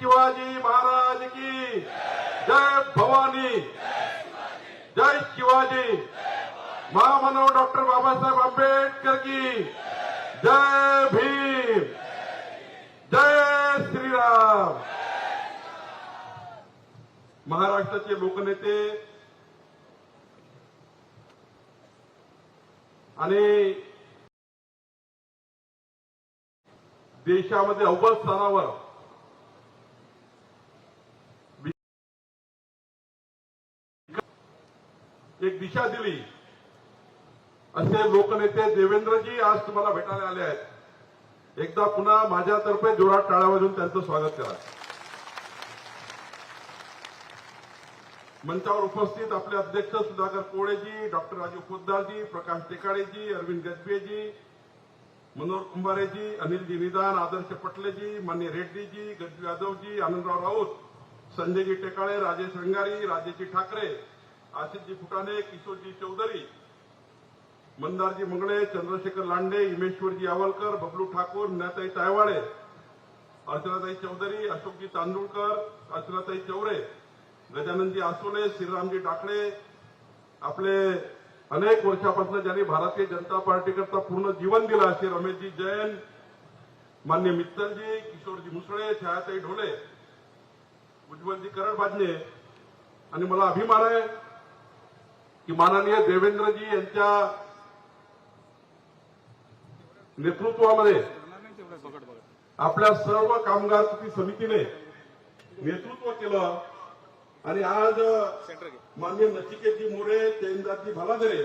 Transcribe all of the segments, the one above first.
शिवाजी महाराज की। जय भवानी। जय शिवाजी। महामानव डॉक्टर बाबासाहेब आंबेडकर की। जय भीम। जय श्रीराम। महाराष्ट्राचे लोकनेते आणि देशामध्ये अव्वल स्थानावर एक दिशा दिली. असे लोकनेते देवेंद्रजी आज तुम्हाला भेटायला आले आहेत. एकदा पुन्हा माझ्यातर्फे जोरात टाळ्या वाजून त्यांचं स्वागत करा. मंचावर उपस्थित आपले अध्यक्ष सुधाकर कोळेजी डॉक्टर राजू पोद्दारजी प्रकाश टेकाळेजी अरविंद गजबेजी मनोहर कुंभारेजी अनिलजी निदान आदर्श पटलेजी मान्य रेड्डीजी गजू यादवजी आनंदराव राऊत संजयजी टेकाळे राजेश रंगारी राजेजी ठाकरे आशिषजी फुटाणे किशोरजी चौधरी मंदारजी मंगळे चंद्रशेखर लांडे हिमेश्वरजी आवलकर बबलू ठाकूर मीनाताई तायवाडे अर्चनाताई चौधरी अशोकजी तांदुळकर अर्चनाताई चौरे गजाननजी आसोले श्रीरामजी टाकळे आपले अनेक वर्षापासून ज्यांनी भारतीय जनता पार्टीकरता पूर्ण जीवन दिलं असे रमेशजी जैन मान्य मित्तलजी किशोरजी मुसळे छायाताई ढोले उज्ज्वलजी करण बाजने आणि मला अभिमान आहे की माननीय देवेंद्रजी यांच्या नेतृत्वामध्ये आपल्या सर्व कामगार कृती समितीने नेतृत्व केलं आणि आज मान्य नचिकेतजी मोरे जयंतजी भालादरे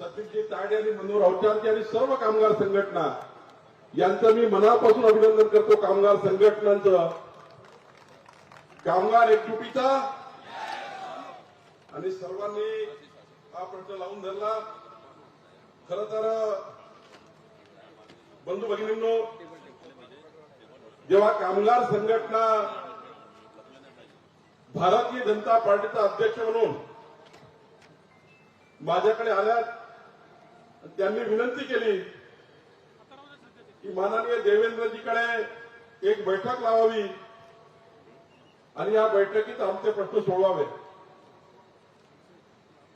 सतीशजी ताडे आणि मनोहर अवचारजी आणि सर्व कामगार संघटना यांचं मी मनापासून अभिनंदन करतो. कामगार संघटनांचं. कामगार एकजुटीचा आणि सर्वांनी हा प्रश्न लावून धरला. खर तर बंधू भगिनींनो जेव्हा कामगार संघटना भारतीय जनता पार्टीचा अध्यक्ष म्हणून माझ्याकडे आल्यात त्यांनी विनंती केली की माननीय देवेंद्रजीकडे एक बैठक लावावी आणि या बैठकीत आमचे प्रश्न सोडवावे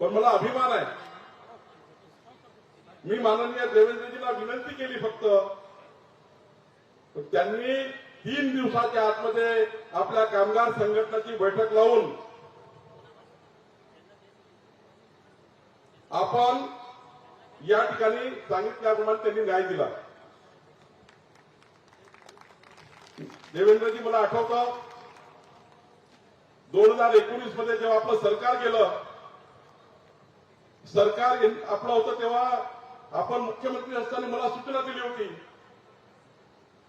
पण मला अभिमान आहे. मी माननीय देवेंद्रजीला विनंती केली फक्त. त्यांनी तीन दिवसाच्या आतमध्ये आपल्या कामगार संघटनेची बैठक लावून आपण या ठिकाणी सांगितल्याप्रमाणे त्यांनी न्याय दिला. देवेंद्रजी मला आठवतं दोन हजार एकोणीसमध्ये जेव्हा आपलं सरकार गेलं सरकार आपलं होतं तेव्हा आपण मुख्यमंत्री असताना मला सूचना दिली होती.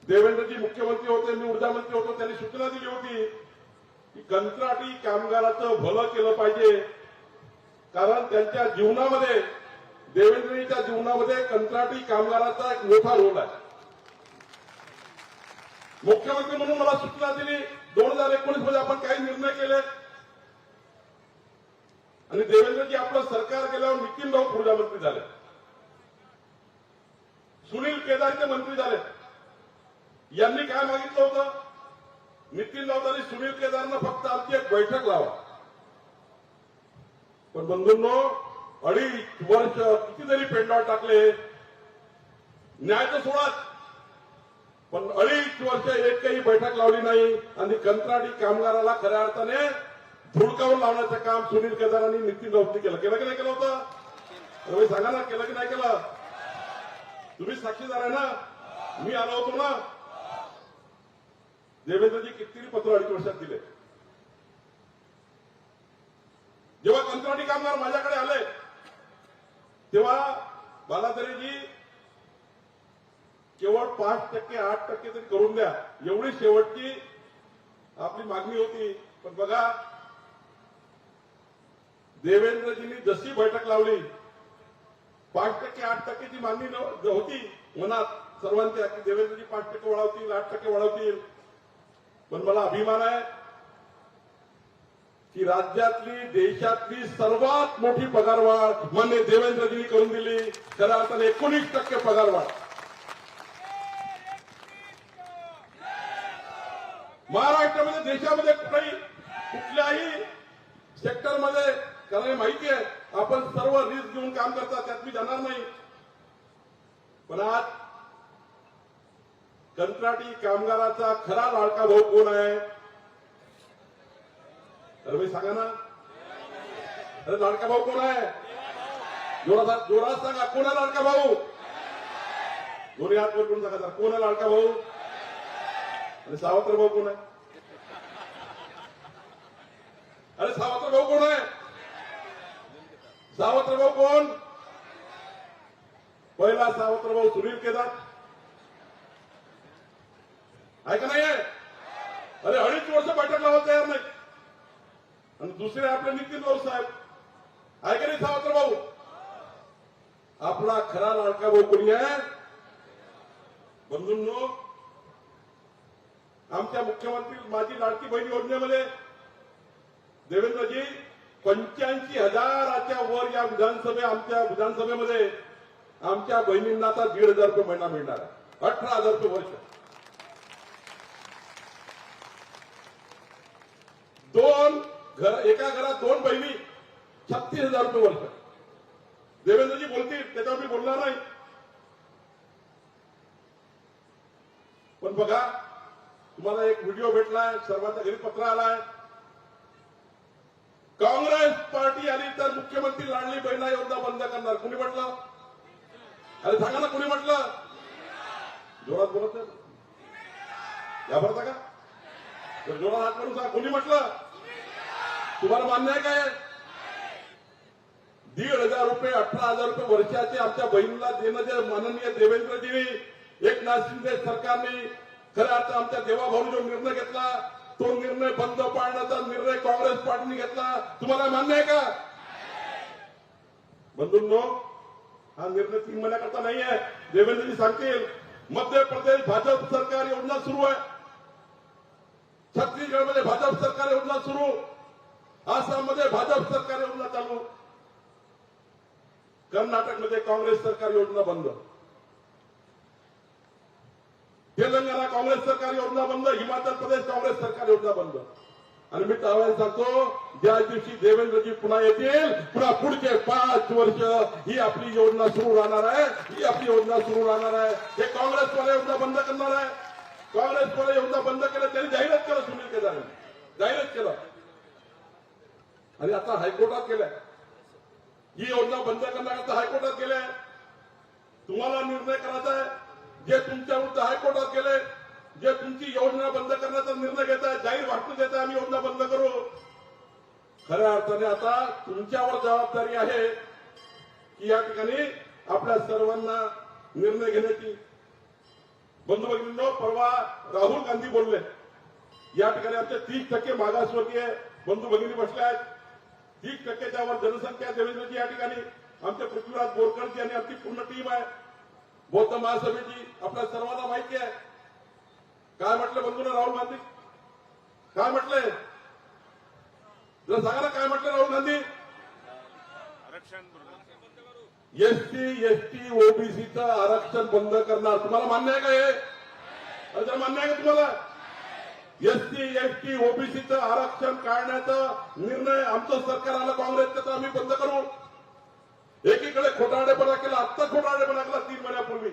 देवेंद्रजी मुख्यमंत्री होते मी ऊर्जा मंत्री होतो त्यांनी सूचना दिली होती की कंत्राटी कामगाराचं भलं केलं पाहिजे. कारण त्यांच्या जीवनामध्ये देवेंद्रजीच्या जीवनामध्ये कंत्राटी कामगाराचा एक मोठा रोल आहे. मुख्यमंत्री म्हणून मला सूचना दिली. दोन हजार एकोणीसमध्ये आपण काही निर्णय केले. आणि देवेंद्रजी आपलं सरकार गेल्यावर नितीन राऊत ऊर्जा मंत्री झाले. सुनील केदारचे मंत्री झाले. यांनी काय मागितलं होतं? नितीन राऊत आणि सुनील केदारनं फक्त आमची एक बैठक लावा. पण बंधूंनो अडीच वर्ष कितीतरी पेंडॉल टाकले न्यायचं सोडा पण अडीच वर्ष एकही बैठक लावली नाही आणि कंत्राटी कामगाराला खऱ्या अर्थाने धुडकावून लावण्याचं काम सुनील केदारांनी नितीन राऊतने केलं. केलं की नाही केलं होतं? रवी सांगा ना केलं की नाही केलं? तुम्ही साक्षीदार आहे ना? मी आलो होतो ना? देवेंद्रजी कितीतरी पत्र अडीच वर्षात दिले. जेव्हा कंत्राटी कामगार माझ्याकडे आले तेव्हा बालाधरेजी केवळ पाच टक्के आठ टक्के तरी करून द्या. एवढी शेवटची आपली मागणी होती. पण बघा देवेंद्रजींनी जशी बैठक लावली पाच टक्के आठ टक्केची मागणी होती मनात सर्वांच्या की देवेंद्रजी पाच टक्के वाढवतील आठ टक्के वाढवतील. पण मला अभिमान आहे की राज्यातली देशातली सर्वात मोठी पगारवाढ मान्य देवेंद्रजींनी करून दिली. खऱ्या अर्थाने एकोणीस टक्के पगारवाढ. महाराष्ट्रामध्ये देशामध्ये कुठेही कुठल्याही सेक्टरमध्ये कारण हे माहिती आहे. आपण सर्व रिस्क घेऊन काम करता त्यात मी जाणार नाही. पण आज कंत्राटी कामगाराचा खरा लाडका भाऊ कोण आहे? अरे भाई सांगा ना. अरे लाडका भाऊ कोण आहे? जोरात जोरात सांगा कोण आहे लाडका भाऊ? दोन्ही हात वर करून सांगा जरा. कोण आहे लाडका भाऊ? अरे सावत्र भाऊ कोण आहे? अरे सावत्र भाऊ कोण आहे? सावत्रभाऊ कोण? पहिला सावत्र भाऊ सुनील केदार. आहे का नाही आहे अरे अडीच वर्ष बैठक लावायला तयार नाही. आणि दुसरे आपले नितीन भाऊ साहेब. आहे का नाही सावत्र भाऊ आपला खरा लाडका भाऊ कोणी आहे? बंधूंनो आमच्या मुख्यमंत्री माझी लाडकी बहीण योजनेमध्ये देवेंद्रजी पंच्याऐंशी हजाराच्या वर या विधानसभे आमच्या विधानसभेमध्ये आमच्या बहिणींना आता दीड हजार रुपये महिना मिळणार आहे. अठरा हजार रुपये वर्ष. दोन घर एका घरात दोन बहिणी छत्तीस हजार रुपये वर्ष. देवेंद्रजी बोलतील त्याच्यावर मी बोलणार नाही. पण बघा तुम्हाला एक व्हिडिओ भेटलाय सर्वांच्या घरी पत्र आलाय. काँग्रेस पार्टी आली तर मुख्यमंत्री लाडली बहिणा योजना बंद करणार. कुणी म्हटलं? अरे सांगा ना कुणी म्हटलं? जोरात बोलत नाही. या भरता का तर जोरात हात म्हणून सांगा कुणी म्हटलं? तुम्हाला मान्य आहे काय? दीड हजार रुपये अठरा हजार रुपये वर्षाचे आमच्या बहिणीला देणं जे माननीय देवेंद्रजींनी एकनाथ शिंदे सरकारने खऱ्या अर्थ आमच्या देवाभाऊ जो निर्णय घेतला तो निर्णय बंद पाडण्याचा निर्णय काँग्रेस पार्टीने घेतला. तुम्हाला मान्य आहे का? बंधूंनो हा निर्णय तीन महिन्याकरता नाही आहे. देवेंद्रजी सांगतील मध्य प्रदेश भाजप सरकार योजना सुरू आहे. छत्तीसगडमध्ये भाजप सरकार योजना सुरू. आसाममध्ये भाजप सरकार योजना चालू. कर्नाटकमध्ये काँग्रेस सरकार योजना बंद. तेलंगणा काँग्रेस सरकार योजना बंद हिमाचल प्रदेश काँग्रेस सरकार योजना बंद. आणि मी त्यावेळेस सांगतो ज्या दिवशी देवेंद्रजी पुन्हा येतील पुन्हा पुढचे पाच वर्ष ही आपली योजना सुरू राहणार आहे. ही आपली योजना सुरू राहणार आहे. हे काँग्रेसवाले योजना बंद करणार आहे. काँग्रेसवाले योजना बंद केलं त्यांनी जाहीरच केलं सुनील केदार जाहीरच केलं आणि आता हायकोर्टात गेलाय ही योजना बंद करण्याकरता हायकोर्टात गेले तुम्हाला निर्णय करायचा आहे. जे तुमच्या विरुद्ध हायकोर्टात गेले जे तुमची योजना बंद करण्याचा निर्णय घेत आहे जाहीर भाषण देत आहे आम्ही योजना बंद करू. खऱ्या अर्थाने आता तुमच्यावर जबाबदारी आहे की या ठिकाणी आपल्या सर्वांना निर्णय घेण्याची. बंधू भगिनींनो परवा राहुल गांधी बोलले या ठिकाणी आमचे तीस टक्के मागासवर्गीय बंधू भगिनी बसले आहेत. तीस टक्क्याच्या वर जनसंख्या देवेंद्रजी या ठिकाणी आमचे पृथ्वीराज बोरकरजी आणि आमची पूर्ण टीम आहे. बौद्ध महासभेची आपल्या सर्वांना माहिती आहे. काय म्हटलं बंधून राहुल गांधी? काय म्हटलंय? जरा सांगा ना काय म्हटलं राहुल गांधी? एसटी एसटी ओबीसीचं आरक्षण बंद करणार. तुम्हाला मान्य आहे का हे? अरे मान्य आहे का तुम्हाला? एसटी एसटी ओबीसीचं आरक्षण काढण्याचा निर्णय आमचं सरकार आलं काँग्रेसचं तर आम्ही बंद करू. एकीकडे खोटारडेपणा केला आत्ता खोटारडेपणा केला तीन महिन्यापूर्वी.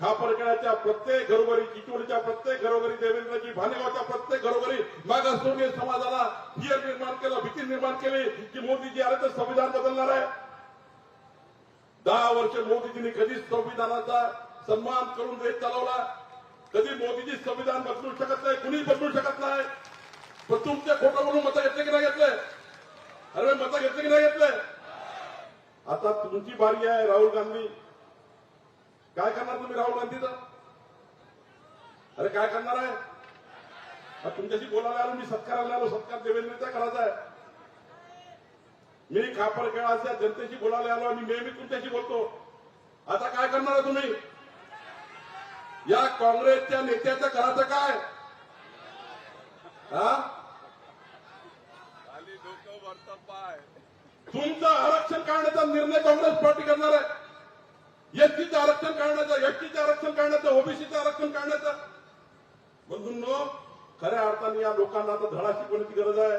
खापरखेड्याच्या प्रत्येक घरोघरी चिचोडीच्या प्रत्येक घरोघरी देवेंद्रजी भानेगावच्या प्रत्येक घरोघरी मागासवर्गीय समाजाला फिअर निर्माण केला भीती निर्माण केली की मोदीजी आले तर संविधान बदलणार आहे. दहा वर्ष मोदीजींनी कधीच संविधानाचा सन्मान करून देश चालवला. कधी मोदीजी संविधान बदलू शकत नाही कुणी बदलू शकत नाही. पण तुमच्या खोटं म्हणून मतं घेतले की नाही घेतले? अरे मतं घेतले की नाही घेतले? आता तुमची बारी आहे राहुल गांधी. काय करणार तुम्ही राहुल गांधीचं? अरे काय करणार आहे? आता तुमच्याशी बोलायला आलो मी सत्काराला आलो सत्कार देवेंद्रचा करायचा आहे. मी कापड खेळाच्या जनतेशी बोलायला आलो आणि नेहमी तुमच्याशी बोलतो. आता काय करणार आहे तुम्ही? या काँग्रेसच्या नेत्याचं करायचं काय? हा? करण्याचा निर्णय काँग्रेस पार्टी करणार आहे. एसटीचं आरक्षण काढण्याचा एसटीचं आरक्षण काढण्याचं ओबीसीचं आरक्षण काढण्याचं. बंधूंनो खऱ्या अर्थाने या लोकांना आता धडा शिकवण्याची गरज आहे.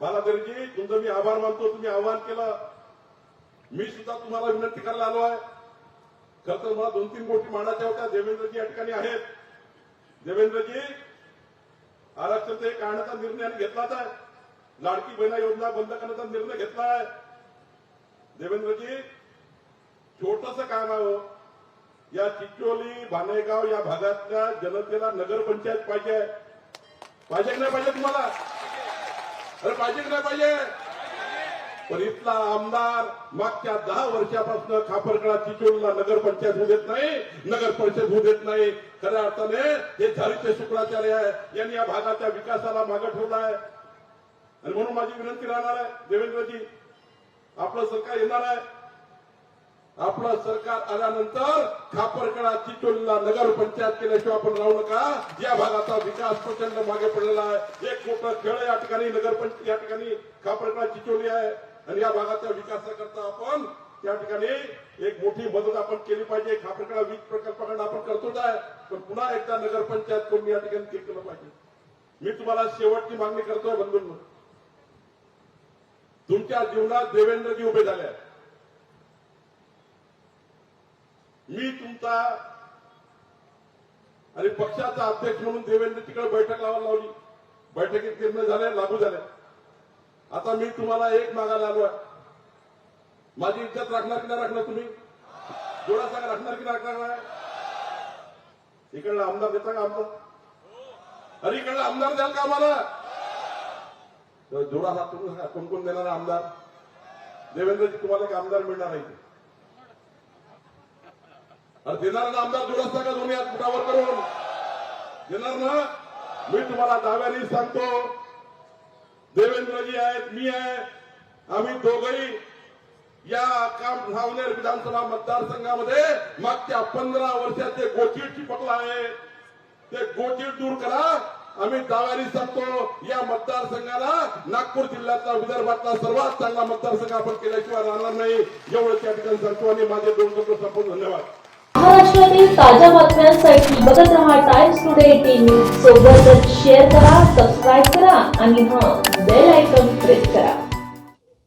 बालादरीजी तुमचं मी आभार मानतो तुम्ही आव्हान केलं. मी सुद्धा तुम्हाला विनंती करायला आलो आहे. खर तर मला दोन तीन गोष्टी मांडायच्या होत्या. देवेंद्रजी या ठिकाणी आहेत. देवेंद्रजी आरक्षण ते काढण्याचा निर्णय घेतलाच आहे. लाडकी बहिणा योजना बंद करण्याचा निर्णय घेतला आहे. देवेंद्रजी छोटस काम आहे हो. या चिचोली भानेगाव या भागातल्या जनतेला नगरपंचायत पाहिजे. पाहिजे की नाही पाहिजे तुम्हाला? अरे पाहिजे की नाही पाहिजे? पण इथला आमदार मागच्या दहा वर्षापासून खापरकडा चिचोलीला नगरपंचायत होऊ देत नाही नगर परिषद होऊ देत नाही. खऱ्या अर्थाने हे झारीचे शुक्राचार्य आहे. यांनी या भागाच्या विकासाला मागे ठेवला आहे. आणि म्हणून माझी विनंती राहणार आहे देवेंद्रजी आपलं सरकार येणार आहे. आपलं सरकार आल्यानंतर खापरकडा चिटोलीला नगरपंचायत केल्याशिवाय आपण राहू नका. या भागाचा विकास प्रचंड मागे पडलेला आहे. एक मोठं खेळ या ठिकाणी नगरपंच या ठिकाणी खापरकडा चिचोली आहे. आणि या भागाच्या विकासाकरता आपण त्या ठिकाणी एक मोठी मदत आपण केली पाहिजे. खापरकडा वीज प्रकल्पाकडे आपण करतोच आहे. पण पुन्हा एकदा नगरपंचायत करून या ठिकाणी ते केलं पाहिजे. मी तुम्हाला शेवटची मागणी करतोय बंधूंना. तुमच्या जीवनात देवेंद्रजी उभे झाले मी तुमचा आणि पक्षाचा अध्यक्ष म्हणून देवेंद्र तिकडे बैठक लावायला लावली. बैठकीत निर्णय झाले लागू झाले. आता मी तुम्हाला एक मागायला आलो आहे माझी इज्जत राखणार की नाही राखणार तुम्ही? जोडा राखणार की नाही राखणार नाही? इकडला आमदार देता का आमदार? अरे इकडला आमदार द्याल का आम्हाला? जोडा हात तुम्ही सांगा कोण आमदार? देवेंद्रजी तुम्हाला एक आमदार मिळणार आहे अरे देणार ना आमदार जोड असता का दोन्ही हात करून. देणार ना? मी तुम्हाला दाव्याने सांगतो. देवेंद्रजी आहेत मी आहे. आम्ही दोघही या काम भावनेर विधानसभा मतदारसंघामध्ये मागच्या पंधरा वर्षात वर्षाचे गोचीड चिपकला आहे ते गोचीड दूर करा. आम्ही दावारी सांगतो या मतदारसंघाला नागपूर जिल्ह्यातला विदर्भातला सर्वात चांगला मतदारसंघ आपण केल्याशिवाय राहणार नाही. एवढं त्या ठिकाणी सांगतो आणि माझे दोन शब्द संपूर्ण धन्यवाद. महाराष्ट्रातील ताज्या बातम्यांसाठी बघत रहा टाइम्स टुडे एटीन न्यूज सोबतच शेअर करा सबस्क्राईब करा आणि हा बेल आयकॉन प्रेस करा.